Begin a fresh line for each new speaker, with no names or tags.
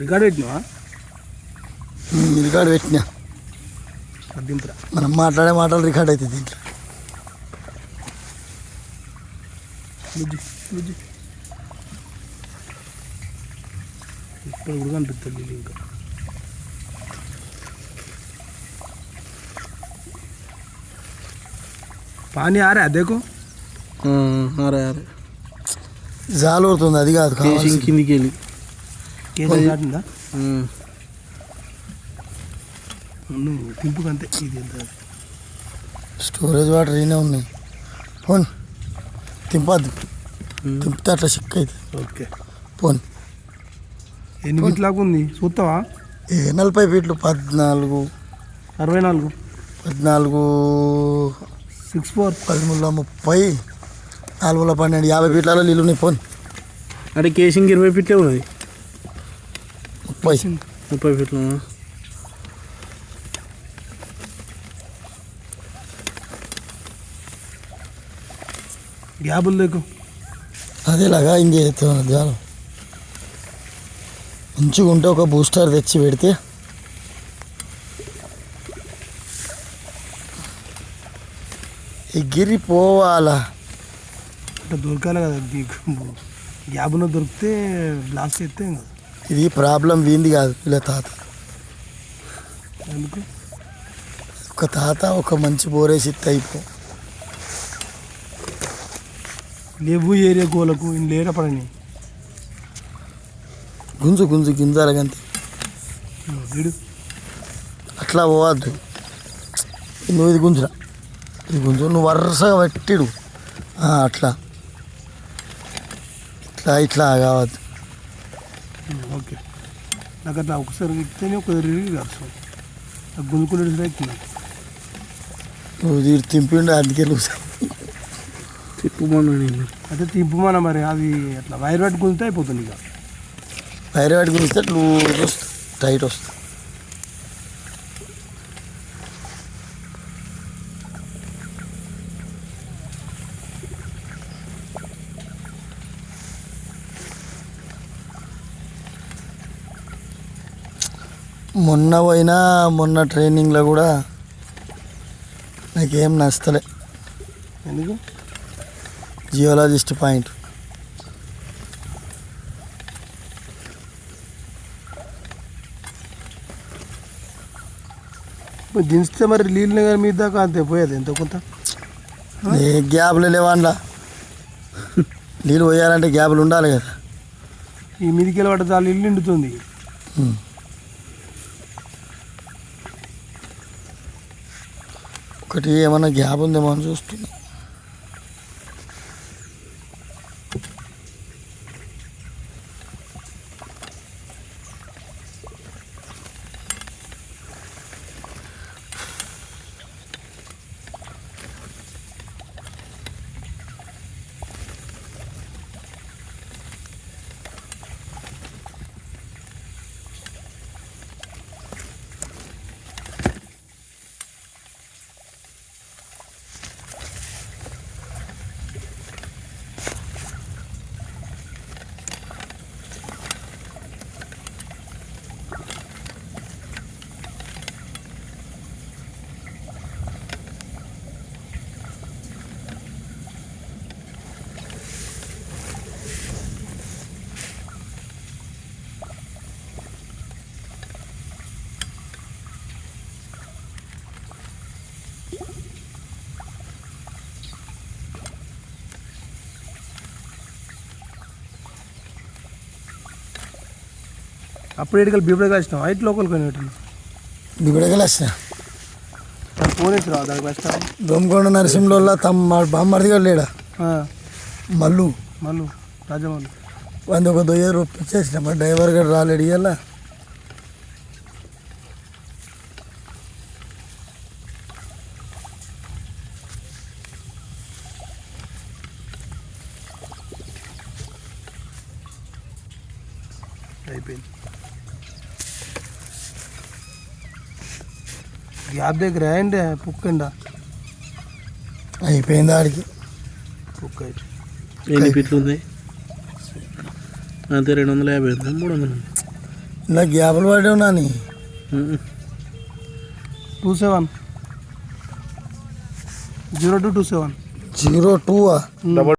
Record పెట్టినావా?
Record పెట్టినా.
దింపురా
మనం మాట్లాడే మాటలు రికార్డ్ అవుతుంది దీంట్లో.
బుజ్జి బుజ్జి ఇప్పుడు కూడా కనిపిస్తుంది ఇంకా. పానీ ఆరే అదేకు
అరే అరే
జాలు అవుతుంది అది కాదు.
కిందికి వెళ్ళి
కేజీ దాటిందా?
ఉమ్.
నువ్వు తింపుకంతే ఇది ఎంత?
స్టోరేజ్ వాటర్ ఈయనే ఉన్నాయి. పోన్. తింపద్దు. తింపితే అట్లా సిక్ అవుతుంది
ఓకే.
పోన్.
ఎన్ని ఫీట్లాగా ఉంది? చూస్తావా
ఏ నలభై ఫీట్లు. పద్నాలుగు.
అరవై నాలుగు.
పద్నాలుగు.
Six four.
పదమూడుల ముప్పై. నాలుగుల పన్నెండు. యాభై ఫీట్లలో నీళ్ళు ఉన్నాయి. పోన్.
అంటే కేసింగ్ ఇరవై ఫీట్లే ఉన్నది.
ముప్పై
ముప్పై ఫీట్లు
గ్యాబుల్ లేకు
అదేలాగా ఇంకేస్తున్నా జాలం మంచిగా ఉంటే ఒక బూస్టర్ తెచ్చి పెడితే. ఎగిరిపోవాలా
అంటే దొరకాలి కదా నీకు గ్యాబున దొరికితే బ్లాస్ట్ చేస్తే కదా
ఇది ప్రాబ్లం వీంది కాదు వీళ్ళ తాత. ఒక తాత ఒక మంచి బోరేసి అయిపో.
లేవు ఏరియా గోలకు లేరా పడని?
గుంజు గుంజు గింజాలగంతే
వీడు?
అట్లా పోవద్దు. నువ్వు ఇది గుంజురా. ఇది గుంజు నువ్వు వరుసగా పెట్టిడు. అట్లా. ఇట్లా ఇట్లా కావద్దు.
ఓకే. నాకు అట్లా ఒకసారి ఎక్కితేనే ఒకసారి రిలీజ్ కాదు. నాకు గుంజుకునే ఎక్కుతుంది
నువ్వు తింపిండు అందుకే
తిప్పుమన్నా నేను
అయితే తిప్పుమాన మరి అది అట్లా వైర్ పట్టి గుంజితే అయిపోతుంది ఇక.
వైర్ వాటి గురిస్తే లూజ్ వస్తుంది టైట్ వస్తుంది మొన్న పోయినా మొన్న ట్రైనింగ్లో కూడా నాకేం నచ్చలే.
ఎందుకు?
Geologist point.
దించితే మరి నీళ్ళు నగర్ మీద దాకా అంతే పోయేది ఎంత కొంత?
ఏ గ్యాప్లు లేవాండ్లా నీళ్ళు పోయాలంటే గ్యాప్లు ఉండాలి కదా.
ఈ మీదికి వెళ్ళి పడితే చాలా ఇల్లు నిండుతుంది
ఒకటి ఏమైనా గ్యాప్ ఉందేమో అని చూస్తున్నా.
అప్పుడు ఎడికల్ బీబడే కలిసినాం హైట్ లోకల్ కొనేటప్పుడు
దిగుడగలు వచ్చిన
దానికి ఫోన్ వేసి రావు దానికి కష్టం
దొమ్మకొండ నరసింహలో తమ బామ్మడిగా లేడా మల్లు.
మళ్ళీ రాజమౌళి
వంద ఒక దొయ్య రూపించేసిన మరి డ్రైవర్ గారు రాలేడు ఇవాళ
అయిపోయింది. గ్యాప్ దగ్గర అండి పుక్కండా.
అయిపోయింది ఆడికి.
కుక్క
ఎన్ని ఫీట్లు ఉంది? అంతే రెండు వందల యాభై ఉంది మూడు వందలు ఉంది.
నా గ్యాపులు పడ్డావు Nani.
Um.
Two seven zero two two seven
zero two
double